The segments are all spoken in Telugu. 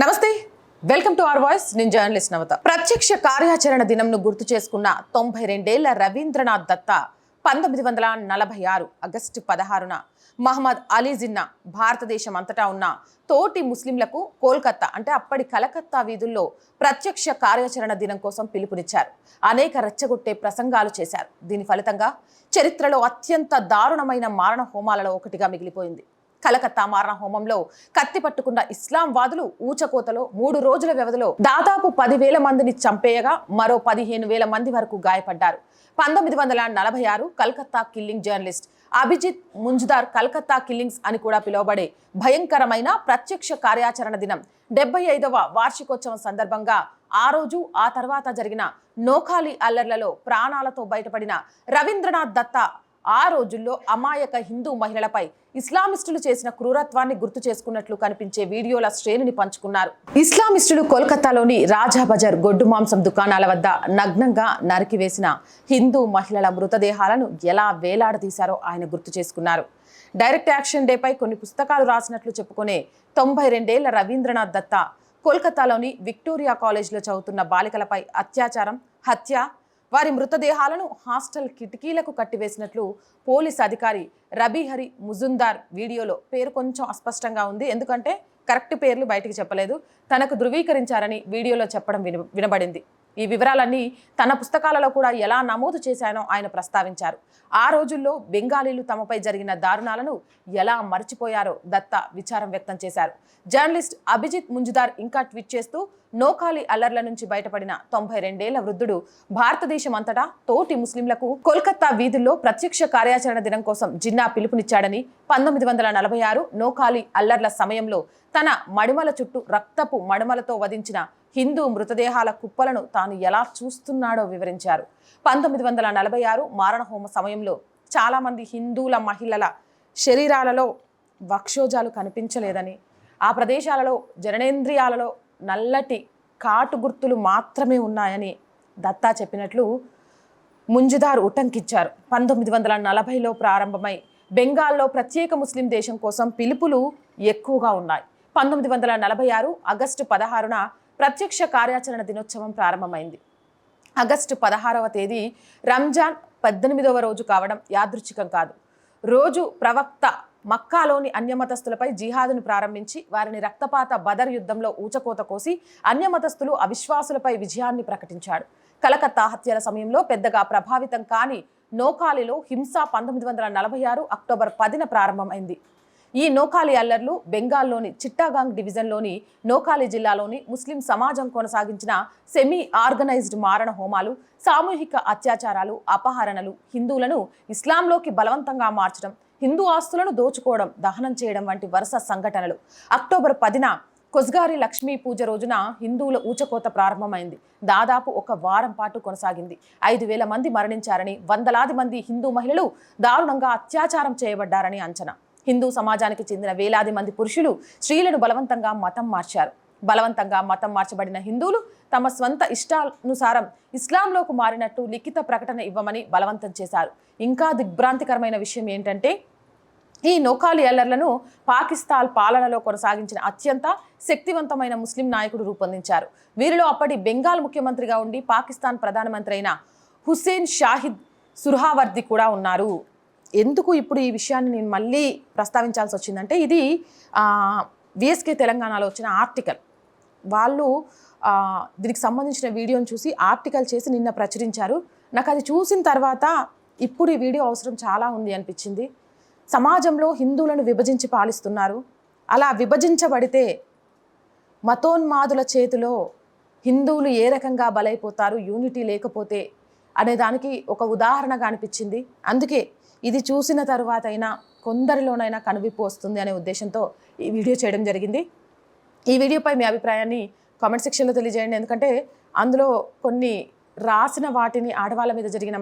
నమస్తే. వెల్కమ్ టు అవర్ వాయిస్ నేను జర్నలిస్ట్ నవత. ప్రత్యక్ష కార్యాచరణ దినంను గుర్తు చేసుకున్న తొంభై రెండేళ్ళ రవీంద్రనాథ్ దత్త పంతొమ్మిది వందల నలభై ఆరు ఆగస్టు పదహారున మహమ్మద్ అలీ జిన్నా భారతదేశం అంతటా ఉన్న తోటి ముస్లింలకు కోల్కత్తా అంటే అప్పటి కలకత్తా వీధుల్లో ప్రత్యక్ష కార్యాచరణ దినం కోసం పిలుపునిచ్చారు. అనేక రెచ్చగొట్టే ప్రసంగాలు చేశారు. దీని ఫలితంగా చరిత్రలో అత్యంత దారుణమైన మారణ హోమాలలో ఒకటిగా మిగిలిపోయింది. కలకత్తా మారణ హోమంలో కత్తి పట్టుకున్న ఇస్లాం వాదులు ఊచకోతలో మూడు రోజుల వ్యవధిలో దాదాపు పదివేల మందిని చంపేయగా మరో పదిహేను వేల మంది వరకు గాయపడ్డారు. పంతొమ్మిది వందల నలభై ఆరు Calcutta killing journalist Abhijit Munjudar Calcutta killings అని కూడా పిలువబడే భయంకరమైన ప్రత్యక్ష కార్యాచరణ దినం డెబ్బై ఐదవ వార్షికోత్సవం సందర్భంగా ఆ రోజు ఆ తర్వాత జరిగిన నోఖాలి అల్లర్లలో ప్రాణాలతో బయటపడిన రవీంద్రనాథ్ దత్తా ఆ రోజుల్లో అమాయక హిందూ మహిళలపై ఇస్లామిస్టులు చేసిన క్రూరత్వాన్ని గుర్తు చేసుకున్నట్లు కనిపించే వీడియోల శ్రేణిని పంచుకున్నారు. ఇస్లామిస్టులు కోల్కతాలోని రాజా బజార్ గొడ్డు మాంసం దుకాణాల వద్ద నగ్నంగా నరికివేసిన హిందూ మహిళల మృతదేహాలను ఎలా వేలాడదీశారో ఆయన గుర్తు చేసుకున్నారు. డైరెక్ట్ యాక్షన్ డేపై కొన్ని పుస్తకాలు రాసినట్లు చెప్పుకునే తొంభై రెండేళ్ళ రవీంద్రనాథ్ దత్తా కోల్కతాలోని విక్టోరియా కాలేజీలో చదువుతున్న బాలికలపై అత్యాచారం హత్య వారి మృతదేహాలను హాస్టల్ కిటికీలకు కట్టివేసినట్లు పోలీస్ అధికారి రబీహరి ముజుందార్ వీడియోలో పేరు కొంచెం అస్పష్టంగా ఉంది. ఎందుకంటే కరెక్ట్ పేర్లు బయటికి చెప్పలేదు. తనకు ధృవీకరించారని వీడియోలో చెప్పడం విన వినబడింది. ఈ వివరాలన్నీ తన పుస్తకాలలో కూడా ఎలా నమోదు చేశానో ఆయన ప్రస్తావించారు. ఆ రోజుల్లో బెంగాలీలు తమపై జరిగిన దారుణాలను ఎలా మర్చిపోయారో దత్త విచారం వ్యక్తం చేశారు. జర్నలిస్ట్ అభిజిత్ ముంజుదార్ ఇంకా ట్వీట్ చేస్తూ నోకాలి అల్లర్ల నుంచి బయటపడిన తొంభై రెండేళ్ళ వృద్ధుడు భారతదేశం అంతటా తోటి ముస్లింలకు కోల్కత్తా వీధుల్లో ప్రత్యక్ష కార్యాచరణ దినం కోసం జిన్నా పిలుపునిచ్చాడని పంతొమ్మిది వందల నలభై ఆరు నోకాలి అల్లర్ల సమయంలో తన మడిమల చుట్టూ రక్తపు మడిమలతో వధించిన హిందూ మృతదేహాల కుప్పలను తాను ఎలా చూస్తున్నాడో వివరించారు. పంతొమ్మిది వందల నలభై ఆరు మారణహోమ సమయంలో చాలామంది హిందువుల మహిళల శరీరాలలో వక్షోజాలు కనిపించలేదని ఆ ప్రదేశాలలో జననేంద్రియాలలో నల్లటి కాటు గుర్తులు మాత్రమే ఉన్నాయని దత్తా చెప్పినట్లు ముంజుదార్ ఉటంకిచ్చారు పంతొమ్మిది వందల నలభైలో ప్రారంభమై బెంగాల్లో ప్రత్యేక ముస్లిం దేశం కోసం పిలుపులు ఎక్కువగా ఉన్నాయి. పంతొమ్మిది వందల నలభై ఆరు ఆగస్టు పదహారున ప్రత్యక్ష కార్యాచరణ దినోత్సవం ప్రారంభమైంది. ఆగస్టు పదహారవ తేదీ రంజాన్ పద్దెనిమిదవ రోజు కావడం యాదృచ్ఛికం కాదు. రోజు ప్రవక్త మక్కాలోని అన్యమతస్తులపై జిహాదును ప్రారంభించి వారిని రక్తపాత బదర్ యుద్ధంలో ఊచకోత కోసి అన్యమతస్థులు అవిశ్వాసులపై విజయాన్ని ప్రకటించాడు. కలకత్తా హత్యల సమయంలో పెద్దగా ప్రభావితం కాని నోకాలిలో హింస పంతొమ్మిది వందల నలభై ఆరు అక్టోబర్ పదిన ప్రారంభమైంది. ఈ నోకాలి అల్లర్లు బెంగాల్లోని చిట్టాగాంగ్ డివిజన్లోని నోకాలి జిల్లాలోని ముస్లిం సమాజం కొనసాగించిన సెమీ ఆర్గనైజ్డ్ మారణ హోమాలు సామూహిక అత్యాచారాలు అపహరణలు హిందువులను ఇస్లాంలోకి బలవంతంగా మార్చడం హిందూ ఆస్తులను దోచుకోవడం దహనం చేయడం వంటి వరుస సంఘటనలు. అక్టోబర్ పదిన కొస్గారి లక్ష్మీ పూజ రోజున హిందువుల ఊచకోత ప్రారంభమైంది. దాదాపు ఒక వారం పాటు కొనసాగింది. ఐదు వేల మంది మరణించారని వందలాది మంది హిందూ మహిళలు దారుణంగా అత్యాచారం చేయబడ్డారని అంచనా. హిందూ సమాజానికి చెందిన వేలాది మంది పురుషులు స్త్రీలను బలవంతంగా మతం మార్చారు. బలవంతంగా మతం మార్చబడిన హిందువులు తమ స్వంత ఇష్టానుసారం ఇస్లాంలోకి మారినట్టు లిఖిత ప్రకటన ఇవ్వమని బలవంతం చేశారు. ఇంకా దిగ్భ్రాంతికరమైన విషయం ఏంటంటే ఈ నోకాలి అల్లర్లను పాకిస్తాన్ పాలనలో కొనసాగించిన అత్యంత శక్తివంతమైన ముస్లిం నాయకుడు రూపొందించారు. వీరిలో అప్పటి బెంగాల్ ముఖ్యమంత్రిగా ఉండి పాకిస్తాన్ ప్రధానమంత్రి అయిన హుసేన్ షాహిద్ సుర్హావర్ది కూడా ఉన్నారు. ఎందుకు ఇప్పుడు ఈ విషయాన్ని నేను మళ్ళీ ప్రస్తావించాల్సి వచ్చిందంటే ఇది విఎస్కే తెలంగాణలో వచ్చిన ఆర్టికల్. వాళ్ళు దీనికి సంబంధించిన వీడియోని చూసి ఆర్టికల్ చేసి నిన్న ప్రచురించారు. నాకు అది చూసిన తర్వాత ఇప్పుడు ఈ వీడియో అవసరం చాలా ఉంది అనిపించింది. సమాజంలో హిందువులను విభజించి పాలిస్తున్నారు. అలా విభజించబడితే మతోన్మాదుల చేతిలో హిందువులు ఏ రకంగా బలైపోతారు యూనిటీ లేకపోతే అనే దానికి ఒక ఉదాహరణగా అనిపించింది. అందుకే ఇది చూసిన తర్వాత అయినా కొందరిలోనైనా కనువిప్పు వస్తుంది అనే ఉద్దేశంతో ఈ వీడియో చేయడం జరిగింది. ఈ వీడియోపై మీ అభిప్రాయాన్ని కామెంట్ సెక్షన్లో తెలియజేయండి. ఎందుకంటే అందులో కొన్ని రాసిన వాటిని ఆడవాళ్ళ మీద జరిగిన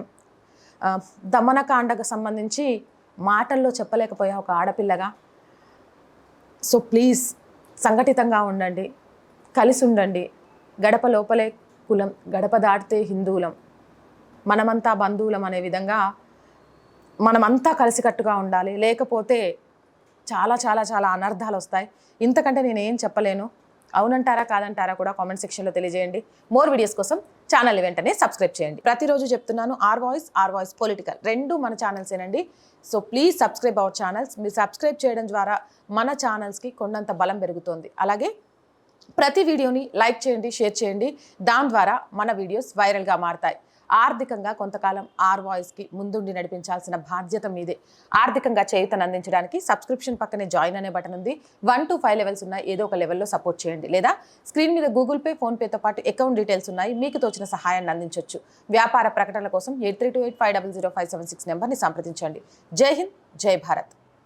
దమనకాండకు సంబంధించి మాటల్లో చెప్పలేకపోయా ఒక ఆడపిల్లగా. సో ప్లీజ్ సంఘటితంగా ఉండండి కలిసి ఉండండి. గడప లోపలే కులం గడప దాటితే హిందువులం. మనమంతా బంధువులం అనే విధంగా మనమంతా కలిసికట్టుగా ఉండాలి. లేకపోతే చాలా చాలా చాలా అనర్థాలు వస్తాయి. ఇంతకంటే నేను ఏం చెప్పలేను. అవునంటారా కాదంటారా కూడా కామెంట్ సెక్షన్లో తెలియజేయండి. మోర్ వీడియోస్ కోసం ఛానల్ వెంటనే సబ్స్క్రైబ్ చేయండి. ప్రతిరోజు చెప్తున్నాను our voice our voice political. రెండు మన ఛానల్సేనండి. So please subscribe our channels. మీరు సబ్స్క్రైబ్ చేయడం ద్వారా మన ఛానల్స్కి కొండంత బలం పెరుగుతుంది. అలాగే ప్రతి వీడియోని లైక్ చేయండి షేర్ చేయండి. దాని ద్వారా మన వీడియోస్ వైరల్గా మారతాయి. ఆర్థికంగా కొంతకాలం ఆర్ వాయిస్కి ముందుండి నడిపించాల్సిన బాధ్యత మీదే. ఆర్థికంగా చేయుతను అందించడానికి సబ్స్క్రిప్షన్ పక్కనే జాయిన్ అనే బటన్ ఉంది. వన్ టు ఫైవ్ లెవెల్స్ ఉన్నాయి. ఏదో ఒక లెవెల్లో సపోర్ట్ చేయండి. లేదా స్క్రీన్ మీద గూగుల్ పే ఫోన్పేతో పాటు అకౌంట్ డీటెయిల్స్ ఉన్నాయి. మీకు తోచిన సహాయాన్ని అందించవచ్చు వ్యాపార ప్రకటనల కోసం eight three two eight five double zero five seven six నెంబర్ని సంప్రదించండి. జై హింద్ జై భారత్.